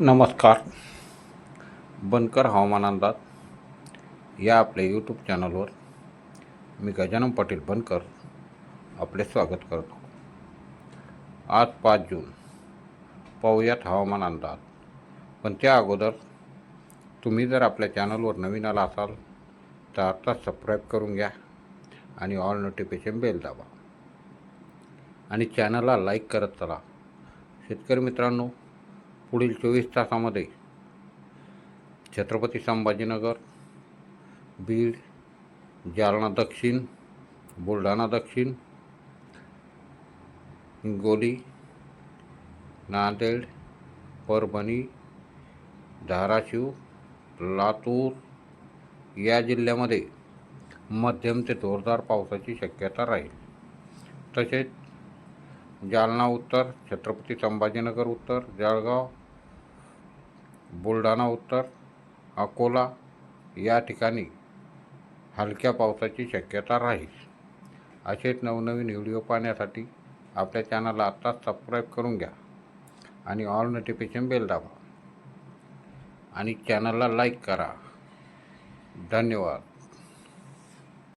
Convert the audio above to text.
नमस्कार. बनकर हवामान अंदाज या आपल्या यूट्यूब चॅनलवर मी गजानन पाटील बनकर आपले स्वागत करतो. आज पाच जून. पाहूयात हवामान अंदाज. पण त्या अगोदर तुम्ही जर आपल्या चॅनलवर नवीन आला असाल तर आता सबस्क्राईब करून घ्या आणि ऑल नोटिफिकेशन बेल दाबा. आणि चॅनलला लाईक करत चला. शेतकरी मित्रांनो पुढील चोवीस तासामध्ये छत्रपती संभाजीनगर बीड जालना दक्षिण बुलढाणा दक्षिण हिंगोली नांदेड परभणी धाराशिव लातूर या जिल्ह्यामध्ये मध्यम ते जोरदार पावसाची शक्यता राहील. तसेच जालना उत्तर छत्रपती संभाजीनगर उत्तर जळगाव बुलढाणा उत्तर अकोला या ठिकाणी हलक्या पावसाची शक्यता राहील. असेच नवनवीन व्हिडिओ पाहण्यासाठी आपल्या चॅनलला आत्ताच सबस्क्राईब करून घ्या आणि ऑल नोटिफिकेशन बेल दाबा. आणि चॅनलला लाईक करा. धन्यवाद.